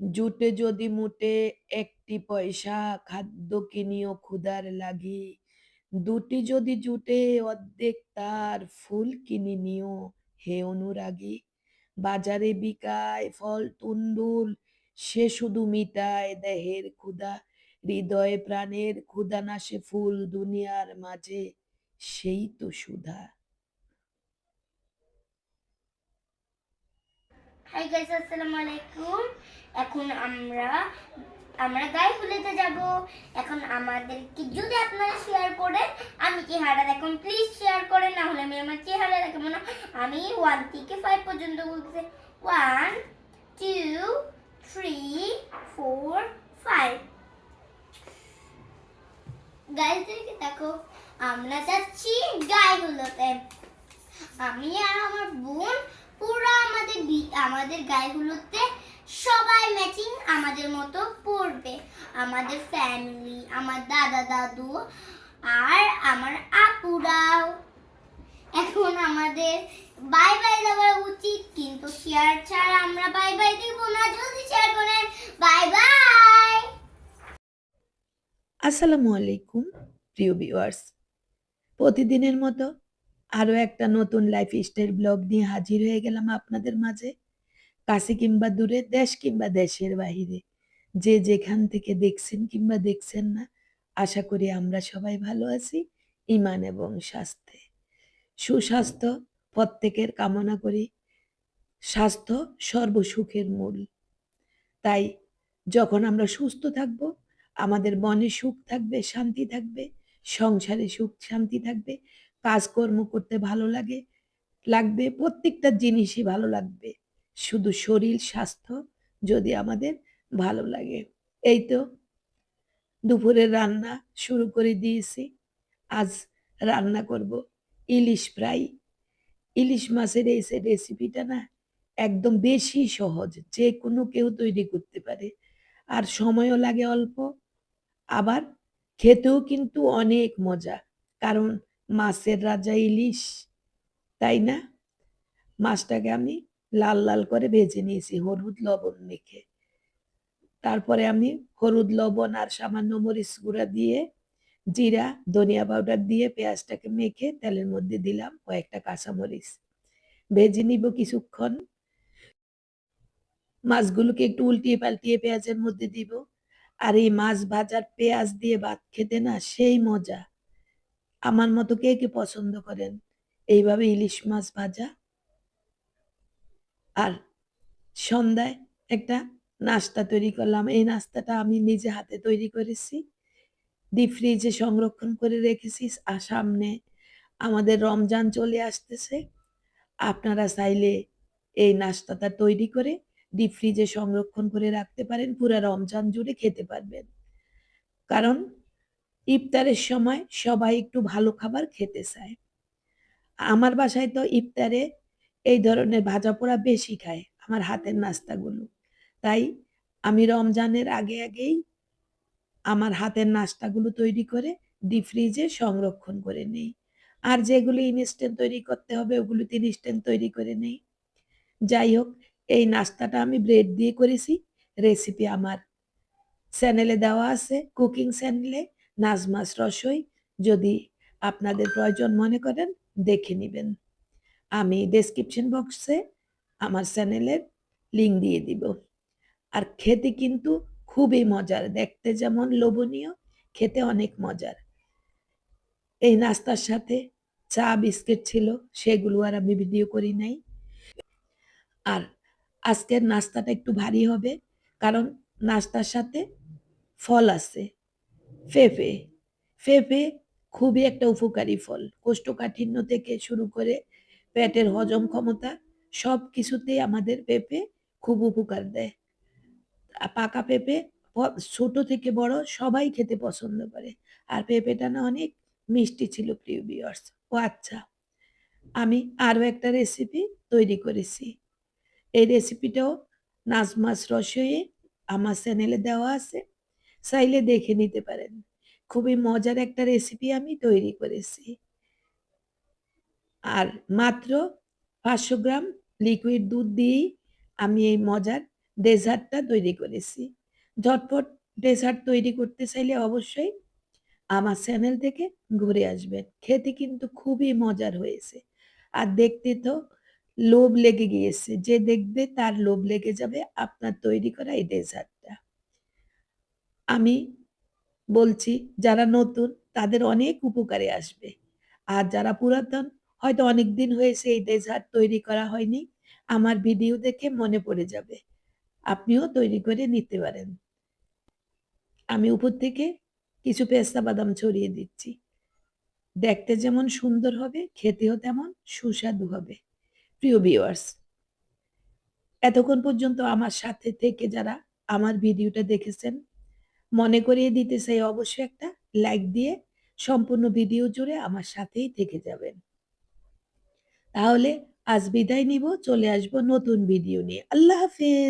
জুটে যদি মুটে একটি পয়সা খাদ্য কিনিও ক্ষুধার লাগি। দুটি যদি জুটে অর্ধেক তার ফুল কিনি নিও হে অনুরাগী। বাজারে বিকায় ফল তুন্ডুল সে শুধু মিটায় দেহের ক্ষুধা। হৃদয়ে প্রাণের ক্ষুধা নাশে ফুল দুনিয়ার মাঝে, সেই তো সুধা। হাই গাইস আসসালামু আলাইকুম এখন আমরা আমরা গায়ে ফুলেতে যাব। এখন আমাদেরকে যদি আপনারা শেয়ার করেন, আমি চেহারা দেখুন প্লিজ শেয়ার করেন, না হলে আমি আমার চেহারা দেখাবো না। আমি ওয়ান থেকে ফাইভ পর্যন্ত বলতেছি one two three four five গাইদেরকে দেখো আমরা যাচ্ছি গায়েগুলোতে আমি আর আমার বোন পুরো আমাদের বি- আমাদের গায়েগুলোতে সবাই ম্যাচিং আমাদের মতো পড়বে আমাদের ফ্যামিলি আমার দাদা, দাদু আর আমার আপুরাও। এখন আমাদের বাই বাই দেওয়া উচিত, কিন্তু শেয়ার ছাড়া আমরা বাই বাই দিব না। জলদি শেয়ার করেন। বাই বাই আসসালামু আলাইকুম, প্রিয় ভিউয়ার্স প্রতিদিনের মতো আরও একটা নতুন লাইফস্টাইল ব্লগ নিয়ে হাজির হয়ে গেলাম আপনাদের মাঝে। কাছে কিংবা দূরে, দেশ কিংবা দেশের বাহিরে। যে যেখান থেকে দেখছেন কিংবা দেখছেন না, আশা করি আমরা সবাই ভালো আছি ইমান এবং স্বাস্থ্যে। সুস্বাস্থ্য প্রত্যেকের কামনা করি, স্বাস্থ্য সর্বসুখের মূল। তাই যখন আমরা সুস্থ থাকব, আমাদের মনে সুখ থাকবে, শান্তি থাকবে, সংসারে সুখ, শান্তি থাকবে, কাজকর্ম করতে ভালো লাগে, লাগবে, প্রত্যেকটা জিনিসই ভালো লাগবে। শুধু শরীর, স্বাস্থ্য যদি আমাদের ভালো লাগে। এই তো দুপুরের রান্না শুরু করে দিয়েছি। আজ রান্না করব ইলিশ ফ্রাই। ইলিশ মাছের এই সে রেসিপিটা না, একদম বেশি সহজ যে কোনো কেউ তৈরি করতে পারে। আর সময়ও লাগে অল্প, আবার খেতেও কিন্তু অনেক মজা, কারণ মাছের রাজা ইলিশ, তাই না? মাছটাকে আমি লাল লাল করে ভেজে নিয়েছি, হলুদ লবণ মেখে। তারপরে আমি হলুদ লবণ আর সামান্য মরিচ গুঁড়া দিয়ে, জিরা, ধনিয়া পাউডার দিয়ে পেঁয়াজটাকে মেখে তেলের মধ্যে দিলাম কয়েকটা কাঁচামরিচ। ভেজে নিব কিছুক্ষণ। মাছগুলোকে একটু উল্টিয়ে পাল্টিয়ে পেঁয়াজের মধ্যে দিব। আর এই মাছ ভাজার পেঁয়াজ দিয়ে ভাত খেতে না সেই মজা। আমার মতো কে কে পছন্দ করেন? এইভাবে ইলিশ মাছ ভাজা। আর সন্ধ্যায় একটা নাস্তা তৈরি করলাম। এই নাস্তাটা আমি নিজে হাতে তৈরি করেছি। ডিপ ফ্রিজে সংরক্ষণ করে রেখেছি আর সামনে আমাদের রমজান চলে আসতেছে। আপনারা চাইলে এই নাস্তাটা তৈরি করে ডিপ ফ্রিজে সংরক্ষণ করে রাখতে পারেন। পুরো রমজান জুড়ে খেতে পারবেন। কারণ ইফতারের সময় সবাই একটু ভালো খাবার খেতে চায়। আমার বাসায় তো ইফতারে এই ধরনের ভাজা পোড়া বেশি খায় আমার হাতের নাস্তাগুলো। তাই আমি রমজানের আগে আগেই আমার হাতের নাস্তাগুলো তৈরি করে ডিপ ফ্রিজে সংরক্ষণ করে নেই। আর যেগুলো ইনস্ট্যান্ট তৈরি করতে হবে ওগুলো ইনস্ট্যান্ট তৈরি করে নেই। যাই হোক, এই নাস্তাটা আমি ব্রেড দিয়ে করেছি। রেসিপি আমার চ্যানেলে দেওয়া আছে কুকিং চ্যানেলে নাজমাস রসই। যদি আপনাদের প্রয়োজন মনে করেন, দেখে নেবেন। আমি ডেসক্রিপশন বক্সে আমার চ্যানেলের লিঙ্ক দিয়ে দিব। আর খেতে কিন্তু খুবই মজার, দেখতে যেমন লোভনীয়, খেতে অনেক মজার। এই নাস্তার সাথে চা, বিস্কিট ছিল, সেগুলো আর আমি ভিডিও করি নাই। আর আজকের নাস্তাটা একটু ভারী হবে, কারণ নাস্তার সাথে ফল আছে পেঁপে পেঁপে খুবই একটা উপকারী ফল। কোষ্ঠকাঠিন্য থেকে শুরু করে পেটের হজম ক্ষমতা সব কিছুতেই আমাদের পেঁপে খুব উপকার দেয়। পাকা পেঁপে ছোট থেকে বড় সবাই খেতে পছন্দ করে। আর পেঁপেটা না অনেক মিষ্টি ছিল প্রিয় ভিউয়ার্স ও আচ্ছা আমি আরও একটা রেসিপি তৈরি করেছি। এই রেসিপিটাও নাজমাস রসয়ে আমার চ্যানেলে দেওয়া আছে। চাইলে দেখে নিতে পারেন। খুবই মজার একটা রেসিপি আমি তৈরি করেছি। আর মাত্র পাঁচশো গ্রাম লিকুইড দুধ দিয়েই আমি এই মজার ডেজার্টটা তৈরি করেছি। ঝটপট ডেজার্ট তৈরি করতে চাইলে অবশ্যই আমার চ্যানেল থেকে ঘুরে আসবেন। খেতে কিন্তু খুবই মজার হয়েছে। আর দেখতে তো লোভ লেগে গিয়েছে। যে দেখবে তার লোভ লেগে যাবে আপনার তৈরি করা এই ডেজার্টটা। আমি বলছি, যারা নতুন তাদের অনেক উপকারে আসবে। আর যারা পুরাতন হয়তো অনেকদিন হয়েছে এই ডেজার্ট তৈরি করা হয়নি। আমার ভিডিও দেখে মনে পড়ে যাবে। আপনিও তৈরি করে নিতে পারেন। আমি উপর থেকে কিছু পেস্তা বাদাম ছড়িয়ে দিচ্ছি। দেখতে যেমন সুন্দর হবে, খেতেও তেমন সুস্বাদু হবে। প্রিয় ভিউয়ার্স এতক্ষণ পর্যন্ত আমার সাথে থেকে যারা আমার ভিডিওটা দেখেছেন, মনে করিয়ে দিতে চাই অবশ্যই একটা লাইক দিয়ে সম্পূর্ণ ভিডিও জুড়ে আমার সাথেই থেকে যাবেন। তাহলে আজ বিদায় নিব, চলে আসব নতুন ভিডিও নিয়ে। আল্লাহ হাফেজ।